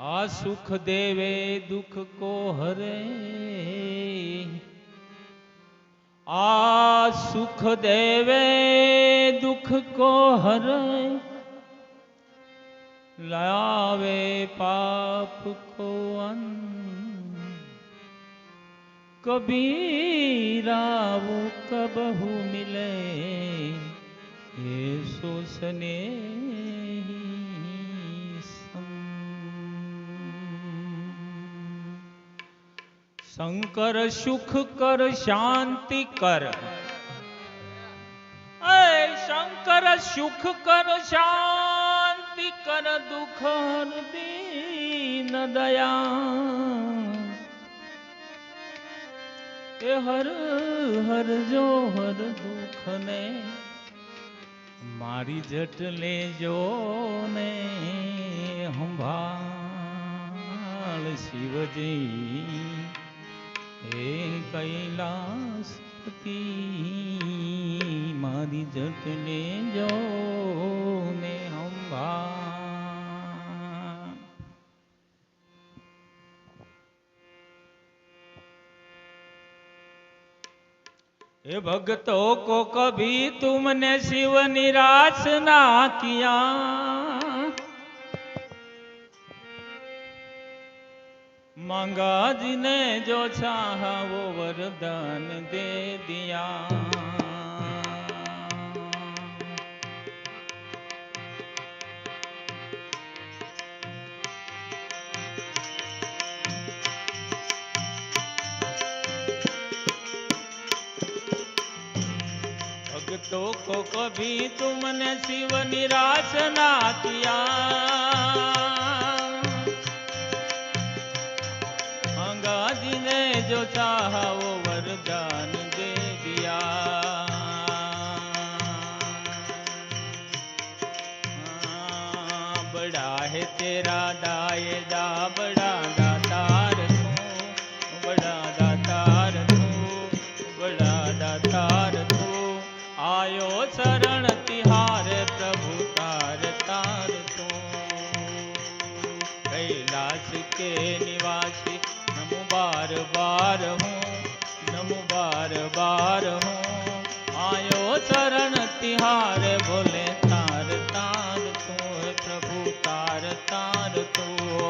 आ सुख देवे, दुख को हरे। आ सुख देवे, दुख को हरे। लावे पाप को अन कबीरा वो कबहू मिले, ये सोसने શંકર સુખ કર, શાંતિ કર. શંકર સુખ કર, શાંતિ કર દુઃખ દીન દયા. એ હર હર જો હર દુઃખ ને મારી જટ લેજો ને હંભાળ શિવજી. हे कैलासपति मारी जट ले जो ने हम हे भक्तों को कभी तुमने शिव निराश ना किया। मांगा जिने जो चाहा वो वरदान दे दिया। भक्तों को कभी तुमने शिव निराश ना किया। चाहा वो वरदान दे दिया। हाँ, बड़ा है तेरा दायदा बड़ा दातार तू बड़ा दातार तू बड़ा दातार तू। आयो शरण तिहार प्रभु तार तार तू। कैलाश के निवासी बार बार हूँ, नमो बार बार हूँ। आयो चरण तिहार बोले तार तार तू प्रभु तार तार तू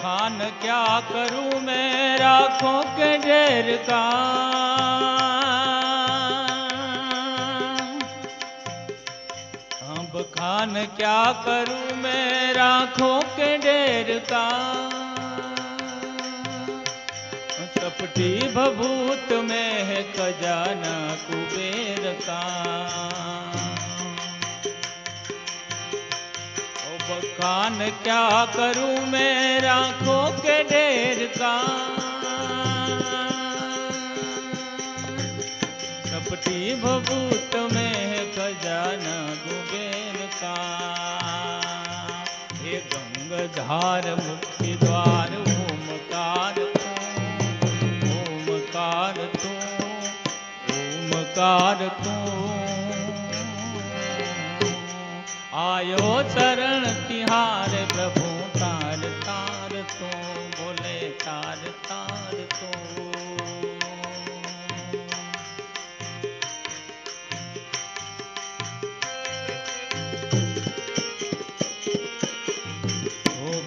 खान, क्या करूँ मैं राखों के ढेर का अब खान, क्या करूँ मैं राखों के ढेर का कपटी भभूत में है खजाना कुबेर का। बखान क्या करूँ मैं राखों के ढेर का कपटी भभूत में खजाना कुबेर का हे गंगधार मुक्ति द्वार, ओमकार ओमकार तू ओमकार तू। आयो शरण तिहार प्रभु तार तार तो बोले तार तार तो। ओ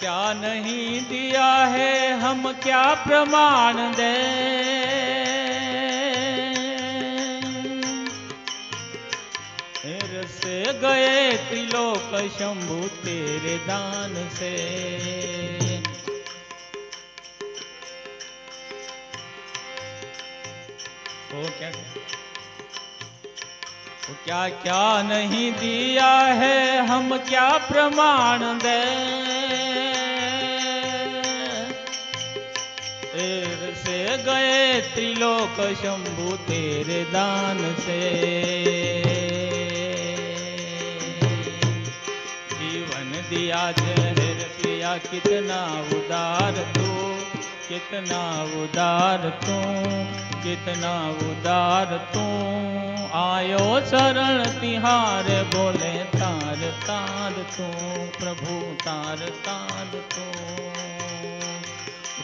क्या नहीं दिया है हम क्या प्रमाण दे? से गए त्रिलोक शंभु तेरे दान से। वो क्या वो क्या क्या नहीं दिया है हम क्या प्रमाण दे? तेर से गए त्रिलोक शंभु तेरे दान से। जीवन दिया जहर पिया, कितना उदार तू, कितना उदार तू, कितना उदार तू। आयो शरण तिहार, बोले तार तार तू, प्रभु तार तार तू।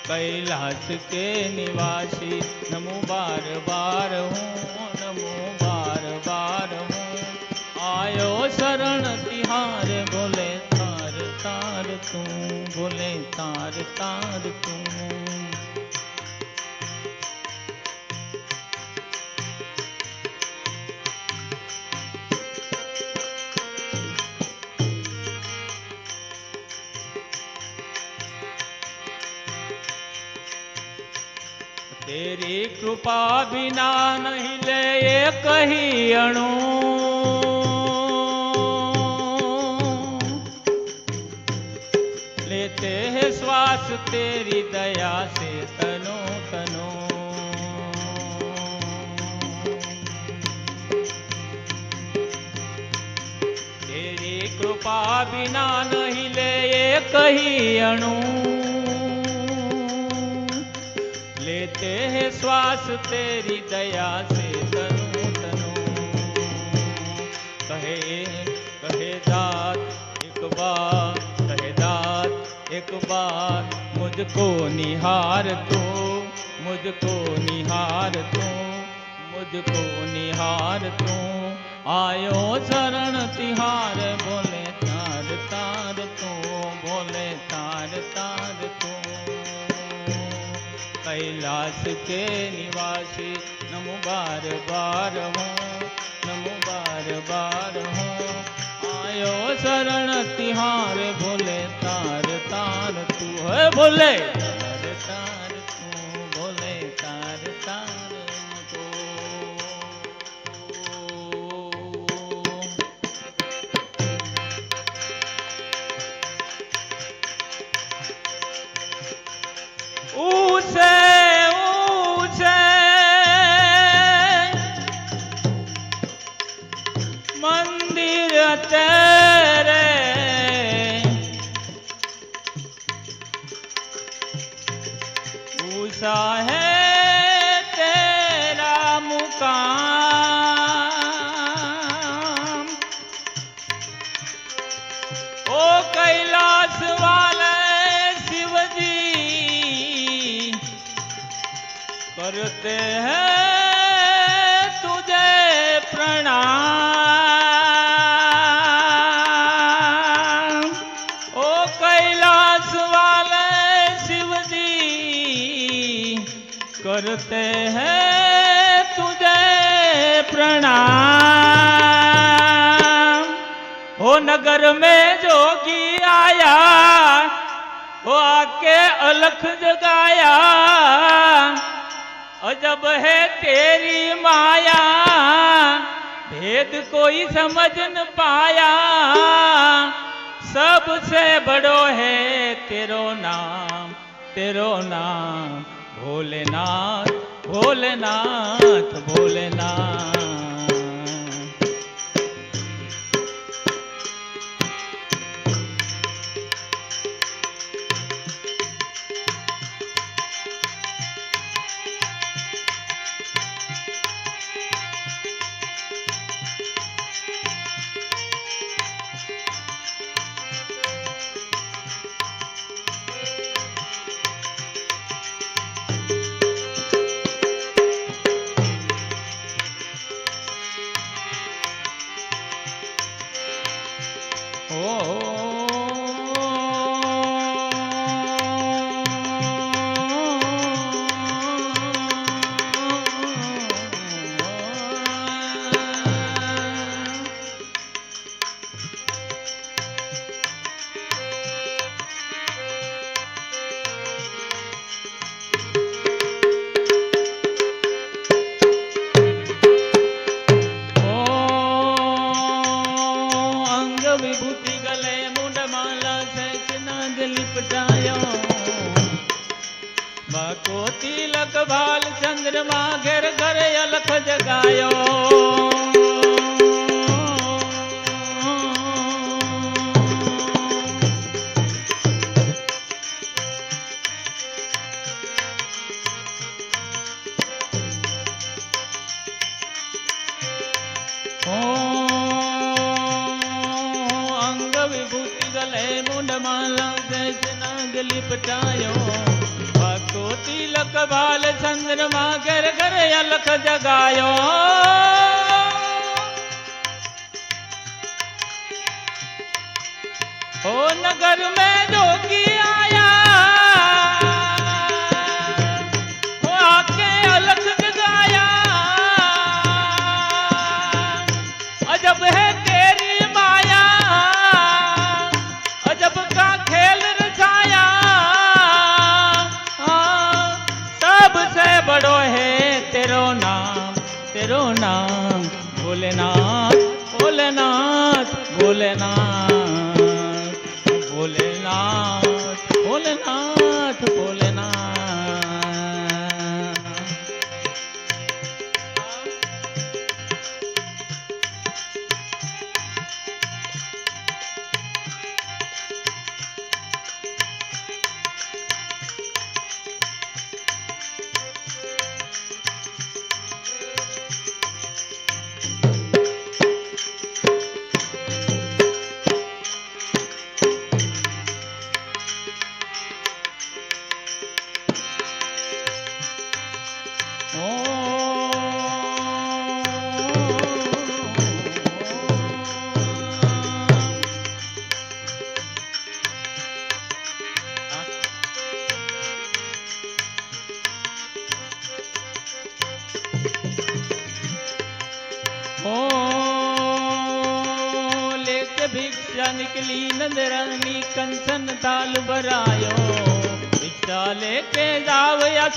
कैलाश के निवासी। नमो बार बार हूँ, नमो बार बार हूँ। आयो शरण तिहार, बोले तार तार तू, बोले तार तार तू। तेरी कृपा बिना नहीं ले ये कही अणु। लेते हैं श्वास तेरी दया से तनो तनो। तेरी कृपा बिना नहीं ले ये कही अणु। लेते हैं श्वास तेरी दया से तनु तनु। कहे कहे दात एक बार, कहे दात एक बार, मुझको निहार तू, मुझको निहार तू, मुझको निहार तू। आयो शरण तिहार, बोले तार तार तू, बोले तार तार कैलाश के निवासी, नमो बार बार हूँ, नमो बार बार हूँ। आयो शरण तिहार, भोले तार तार, तू है बोले करते हैं तुझे प्रणाम। ओ कैलाश वाले शिव जी करते हैं तुझे प्रणाम। हो नगर में जोगी आया वो आके अलख जगाया। अजब है तेरी माया। भेद कोई समझ न पाया। सबसे बड़ो है तेरो नाम तेरो नाम। भोलेनाथ भोलेनाथ भोलेनाथ। लिपटायो। तिलक बाल चंद्रमा घर घर अलख जगायो। ओ नगर में जोगी आया। बड़ो है तेरो नाम तेरो नाम भोलेनाथ भोलेनाथ भोलेनाथ भोलेनाथ भोलेनाथ भोलेनाथ।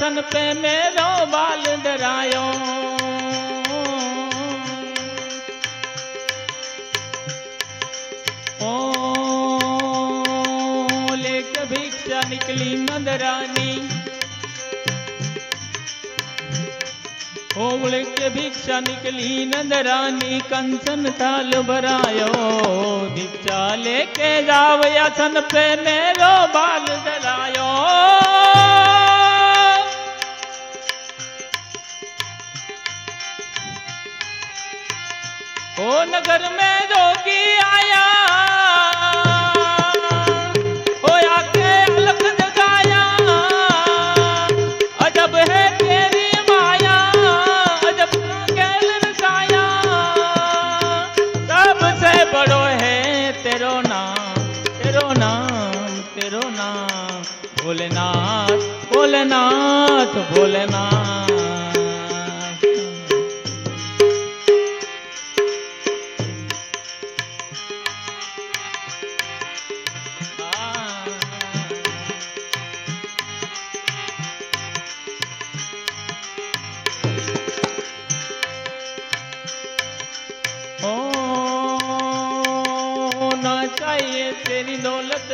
जाव पे मेरो बाल डरायो। ओ लेके भिक्षा निकली नंदरानी ओवले के भिक्षा निकली नंदरानी, कंचन थाल भरायो। भिक्षा लेके जाव यासन पे मेरो बाल डरायो। नगर में जोगी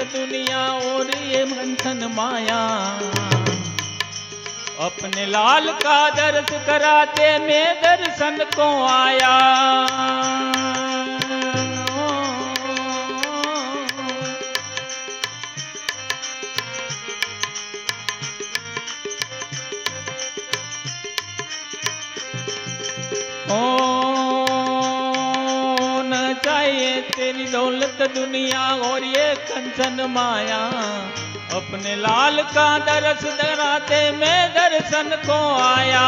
दुनिया और ये मंथन माया। अपने लाल का दर्श कराते मैं दर्शन को आया। दौलत दुनिया और ये कंचन माया। अपने लाल का दरस दराते में दर्शन को आया।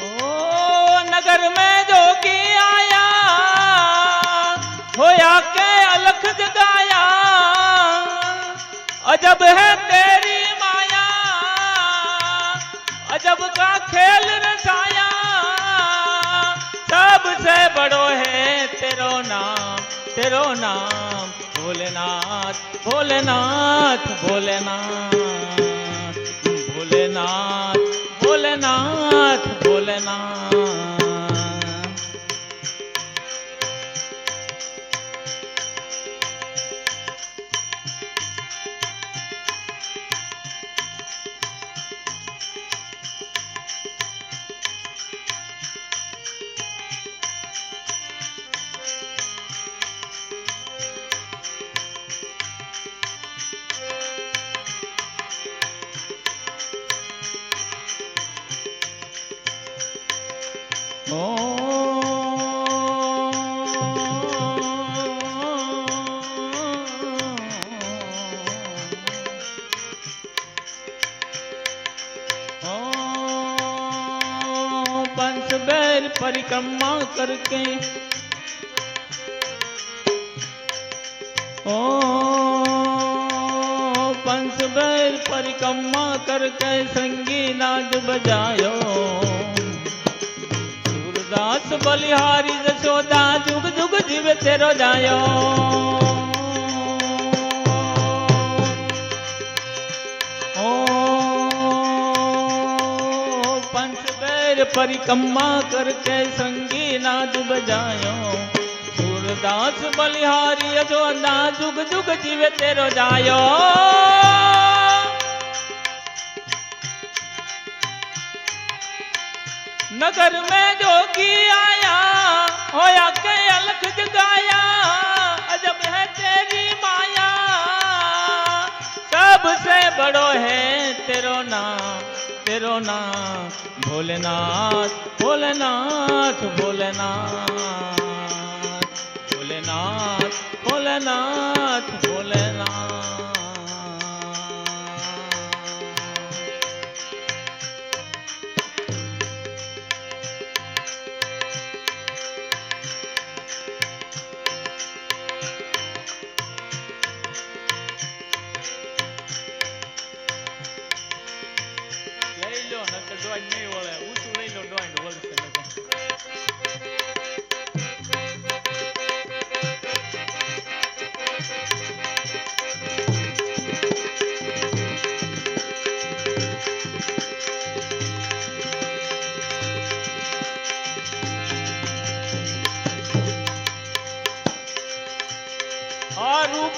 ओ, नगर में जोगी आया होया के अलख जगाया। अजब है तेरी माया, अजब का खेल बड़ो है तेरो नाम तेरो नाम भोलेनाथ भोलेनाथ भोलेनाथ भोलेनाथ भोलेनाथ भोलेनाथ। परिक्रमा करके। ओ पंच बैर परिक्रमा करके संगी नाद बजायो। बलिहारी जशोदा जुग जुग जीव तेरो जायो। ओ पंच बैर परिक्रमा करके संगी नाद बजायो सूरदास बलिहारी यशोदा जुग जुग जीव तेरो जायो। नगर में जोगी आया अलख जगाया, अजब तेरी माया। सबसे बड़ो है तेरो नाम तेरो नाम, भोलेनाथ भोलेनाथ भोलेनाथ। भोलेनाथ भोलेनाथ भोलेनाथ।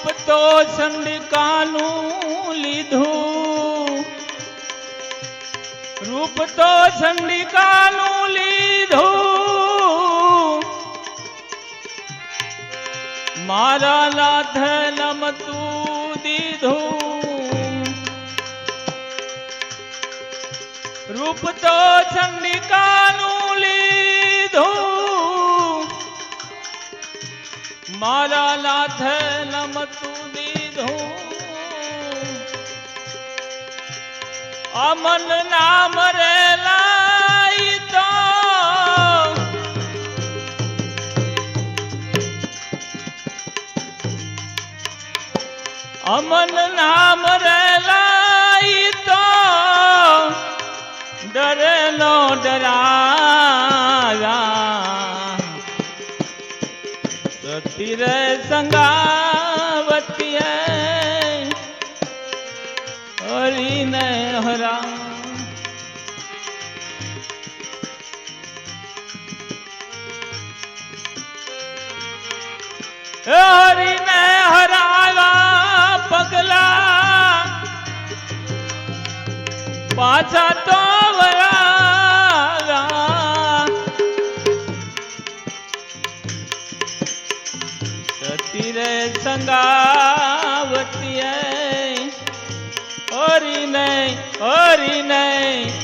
આ રૂપ તો ચંડિકાનું લીધું રૂપ તો ચંડિકાનું લીધું મારા લાથ નમતું દીધું રૂપ તો ચંડિકાનું લીધું મારા લાથ અમન નામ રે લાઈ તો. અમન નામ રે લાઈ તો. ડરે નો સતી રે સંગાવતી भरा हरी ने हरावा पगला। पाचा तो सती रे संगावती है हरी नहीं। હરી નહીં.